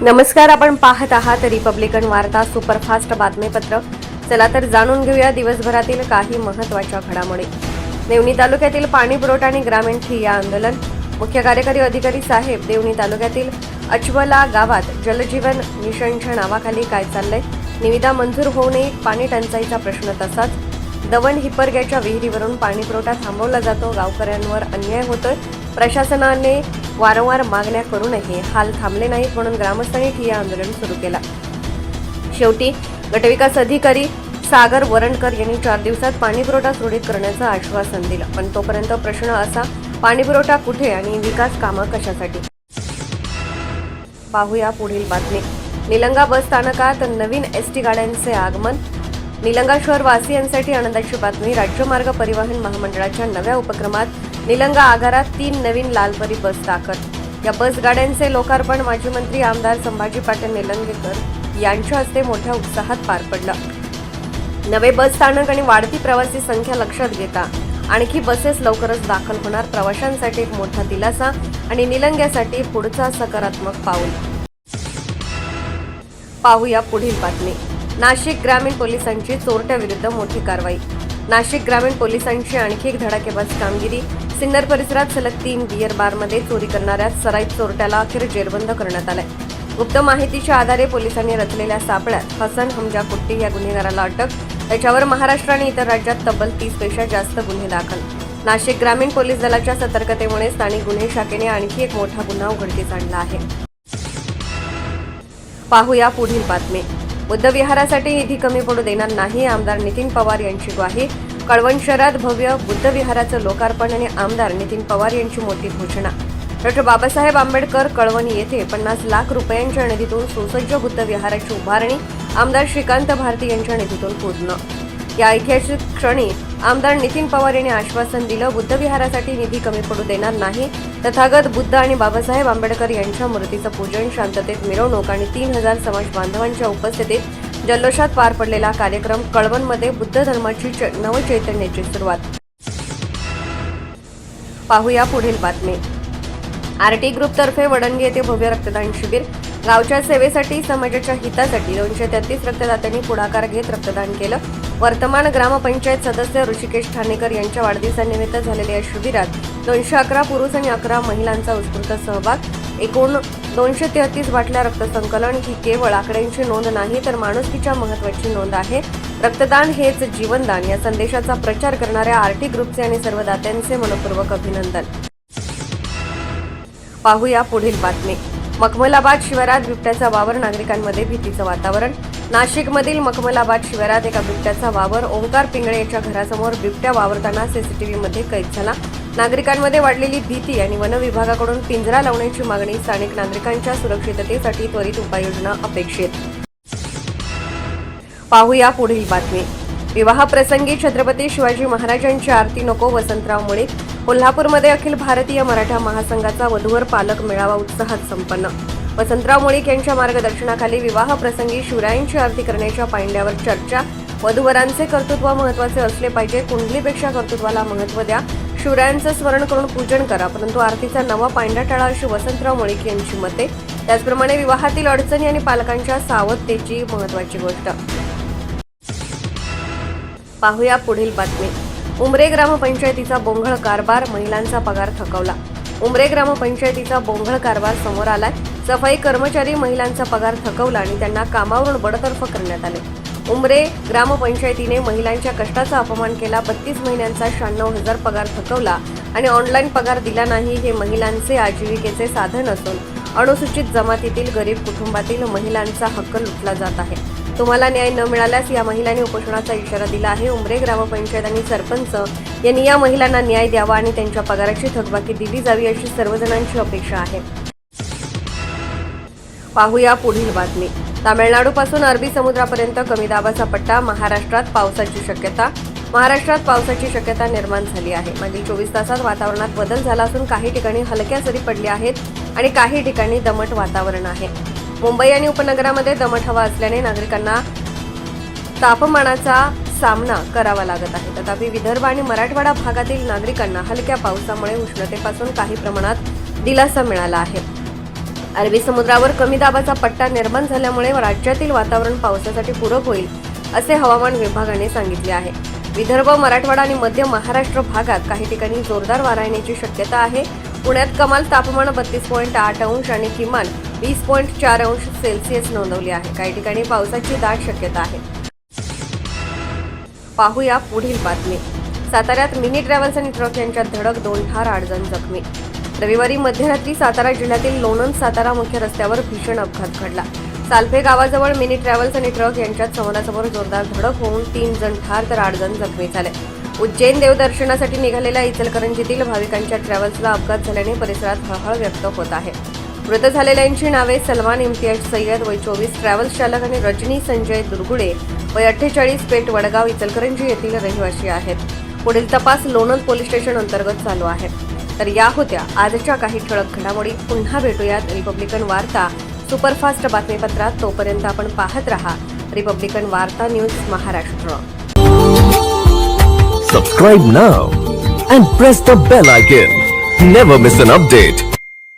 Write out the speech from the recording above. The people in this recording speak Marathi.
नमस्कार आपण पाहत आहात रिपब्लिकन वार्ता सुपरफास्ट बातमीपत्र. चला तर जाणून घेऊया दिवसभरातील काही महत्त्वाच्या घडामोडी. देवणी तालुक्यातील पाणी पुरवठा आणि ग्रामीण ठिय्या आंदोलन. मुख्य कार्यकारी अधिकारी साहेब देवणी तालुक्यातील अचवला गावात जलजीवन मिशनच्या नावाखाली काय चाललंय? निविदा मंजूर होऊ नये पाणी टंचाईचा प्रश्न तसाच. दवण हिपरग्याच्या विहिरीवरून पाणी पुरवठा थांबवला जातो गावकऱ्यांवर अन्याय होतोय. प्रशासनाने वारंवार मागण्या करूनही हाल थांबले नाहीत म्हणून ग्रामस्थांनी ठिय्या आंदोलन सुरू केला. शेवटी गटविकास अधिकारी सागर वरणकर यांनी चार दिवसात पाणीपुरवठा सुरळीत करण्याचं आश्वासन दिलं. पण तोपर्यंत प्रश्न असा पाणीपुरवठा कुठे आणि विकास कामं कशासाठी? पाहूया पुढील बातमी. निलंगा बस स्थानकात नवीन एस टी गाड्यांचे आगमन. निलंगा शहरवासियांसाठी आनंदाची बातमी. राज्य मार्ग परिवहन महामंडळाच्या नव्या उपक्रमात निलंगा आगारात तीन नवीन लालपरी बस दाखल. या बस गाड्यांचे लोकार्पण माजी मंत्री आमदार संभाजी पाटील निलंगेकर यांच्या हस्ते मोठ्या उत्साहात पार पडलं. नवे बस स्थानक आणि वाढती प्रवासी संख्या लक्षात घेता आणखी बसेस लवकरच दाखल होणार प्रवाशांसाठी एक मोठा दिलासा आणि निलंग्यासाठी पुढचा सकारात्मक पाऊल. पाहूया पुढील बातमी. नाशिक ग्रामीण पोलिसांची चोरट्याविरुद्ध मोठी कारवाई. नाशिक ग्रामीण पोलिसांची आणखी एक धडाकेबाज कामगिरी सिन्नर परिसरात सलग तीन बियर बारमध्ये चोरी करणाऱ्या सराईत चोरट्याला अखेर जेरबंद करण्यात आलाय. गुप्त माहितीच्या आधारे पोलिसांनी रचलेल्या सापळ्यात हसन हमजा कुट्टी या गुन्हेगाराला अटक. त्याच्यावर महाराष्ट्र आणि इतर राज्यात तब्बल तीसपेक्षा जास्त गुन्हे दाखल. नाशिक ग्रामीण पोलीस दलाच्या सतर्कतेमुळे स्थानिक गुन्हे शाखेने आणखी एक मोठा गुन्हा उघडकीस आणला आहे. पाहूया पुढील बातमी. बुद्धविहारासाठी निधी कमी पडू देणार नाही आमदार नितीन पवार यांची ग्वाही. कळवण शहरात भव्य बुद्ध विहाराचं लोकार्पण आणि आमदार नितीन पवार यांची मोठी घोषणा. डॉक्टर बाबासाहेब आंबेडकर कळवण येथे पन्नास लाख रुपयांच्या निधीतून सुसज्ज बुद्ध विहाराची उभारणी आमदार श्रीकांत भारती यांच्या निधीतून पूर्ण. या ऐतिहासिक क्षणी आमदार नितीन पवार यांनी आश्वासन दिलं बुद्ध विहारासाठी निधी कमी पडू देणार नाही. तथागत बुद्ध आणि बाबासाहेब आंबेडकर यांच्या मूर्तीचं पूजन शांततेत मिरवणूक आणि तीन हजार समाज बांधवांच्या उपस्थितीत जल्लोषात पार पडलेला कार्यक्रम कळवणमध्ये बुद्ध धर्माची च- नवचैतन्याची सुरुवात. पाहूया पुढील बातमी. आरटी ग्रुपतर्फे वडंगी येथे भव्य रक्तदान शिबिर. गावच्या सेवेसाठी समाजाच्या हितासाठी दोनशे तेहतीस रक्तदात्यांनी पुढाकार घेत रक्तदान केलं. वर्तमान ग्रामपंचायत सदस्य ऋषिकेश ठाणेकर यांच्या वाढदिवसानिमित्त झालेल्या या शिबिरात दोनशे अकरा पुरुष आणि अकरा महिलांचा उत्स्फूर्त सहभाग. एकूण दोनशे तेहतीस बाटल्या रक्तसंकलन ही केवळ आकड्यांची नोंद नाही तर माणुसकीच्या महत्वाची नोंद आहे. रक्तदान हेच जीवनदान या संदेशाचा प्रचार करणाऱ्या आरटी ग्रुपचे आणि सर्व दात्यांचे मनपूर्वक अभिनंदन. पाहूया पुढील बातमी. मखमलाबाद शिवारात बिबट्याचा वावर नागरिकांमध्ये भीतीचं वातावरण. नाशिकमधील मखमलाबाद शिवारात एका बिबट्याचा वावर ओंकार पिंगळे याच्या घरासमोर बिबट्या वावरताना सीसीटीव्हीमध्ये कैद झाला. नागरिकांमध्ये वाढलेली भीती आणि वन विभागाकडून पिंजरा लावण्याची मागणी स्थानिक नागरिकांच्या सुरक्षिततेसाठी त्वरित उपाययोजना अपेक्षित. पाहूया पुढील बातमी. विवाहप्रसंगी छत्रपती शिवाजी महाराजांची आरती नको वसंतराव मुळे. कोल्हापूरमध्ये अखिल भारतीय मराठा महासंघाचा वधूवर पालक मेळावा उत्साहात संपन्न. वसंतराव मुळीक यांच्या मार्गदर्शनाखाली विवाह प्रसंगी शिवरायांची आरती करण्याच्या पायंड्यावर चर्चा. वधूवरांचे कर्तृत्व महत्त्वाचे असले पाहिजे कुंडलीपेक्षा कर्तृत्वाला महत्त्व द्या. शिवरायांचं स्मरण करून पूजन करा परंतु आरतीचा नवा पांढरा टाळा अशी वसंतराव मुळीक यांची मते. त्याचप्रमाणे विवाहातील अडचणी आणि पालकांच्या सावधतेची महत्वाची गोष्ट. पाहूया पुढील बातमी. उमरे ग्रामपंचायतीचा बोंघळ कारभार महिलांचा पगार थकवला. उमरे ग्रामपंचायतीचा बोंघळ कारभार समोर आलाय. सफाई कर्मचारी महिलांचा पगार थकवला आणि त्यांना कामावरून बडतर्फ करण्यात आले. उमरे ग्रामपंचायतीने महिलांच्या कष्टाचा अपमान केला बत्तीस महिन्यांचा शहाण्णव हजार पगार थकवला आणि ऑनलाईन पगार दिला नाही हे महिलांचे आजीविकेचे साधन असून अनुसूचित जमातीतील गरीब कुटुंबातील महिलांचा हक्क लुटला जात आहे. तुम्हाला न्याय न मिळाल्यास या महिलांनी उपोषणाचा इशारा दिला आहे. उमरे ग्रामपंचायत आणि सरपंच यांनी या महिलांना न्याय द्यावा आणि त्यांच्या पगाराची थकबाकी दिली जावी अशी सर्वजणांची अपेक्षा आहे. पाहूया पुढील बातमी. तामिळनाडूपासून अरबी समुद्रापर्यंत कमी दाबाचा पट्टा महाराष्ट्रात पावसाची शक्यता. महाराष्ट्रात पावसाची शक्यता निर्माण झाली आहे. मागील चोवीस तासात वातावरणात बदल झाला असून काही ठिकाणी हलक्या सरी पडल्या आहेत आणि काही ठिकाणी दमट वातावरण आहे. मुंबई आणि उपनगरामध्ये दमट हवा असल्याने नागरिकांना तापमानाचा सामना करावा लागत आहे. तथापि विदर्भ आणि मराठवाडा भागातील नागरिकांना हलक्या पावसामुळे उष्णतेपासून काही प्रमाणात दिलासा मिळाला आहे. अरबी समुद्रावर कमी दाबाचा पट्टा निर्माण झाल्यामुळे राज्यातील वातावरण पावसासाठी पूरक होईल असे हवामान विभागाने सांगितले आहे. विदर्भ मराठवाडा आणि मध्य महाराष्ट्र भागात काही ठिकाणी जोरदार वारा येण्याची शक्यता आहे. पुण्यात कमाल तापमान बत्तीस पॉईंट आठ अंश आणि किमान वीस पॉईंट चार अंश सेल्सिअस नोंदवली आहे. काही ठिकाणी पावसाची दाट शक्यता आहे. पाहूया पुढील बातमी. साताऱ्यात मिनी ट्रॅव्हल्स आणि ट्रक यांच्यात धडक दोन ठार आठ जण जखमी रविवारी मध्यरात्री सातारा जिल्ह्यातील लोणंद सातारा मुख्य रस्त्यावर भीषण अपघात घडला. सालफे गावाजवळ मिनी ट्रॅव्हल्स आणि ट्रक यांच्यात समोरासमोर जोरदार धडक होऊन तीन जण ठार तर आठ जण जखमी झाले. उज्जैन देवदर्शनासाठी निघालेल्या इचलकरंजीतील भाविकांच्या ट्रॅव्हल्सला अपघात झाल्याने परिसरात हळहळ व्यक्त होत आहे. मृत झालेल्यांची नावे सलमान इम्तियाज सय्यद वय चोवीस ट्रॅव्हल्स चालक आणि रजनी संजय दुर्गुडे वय अठ्ठेचाळीस पेठ वडगाव इचलकरंजी येथील रहिवासी आहेत. पुढील तपास लोणंद पोलीस स्टेशन अंतर्गत चालू आहे. तर या होत्या आजच्या काही ठळक घडामोडी. पुन्हा भेटूयात रिपब्लिकन वार्ता. सुपरफास्ट बातमीपत्रात तोपर्यंत आपण पाहत रहा. रिपब्लिकन वार्ता news Maharashtra. Subscribe now and press the bell icon never miss an update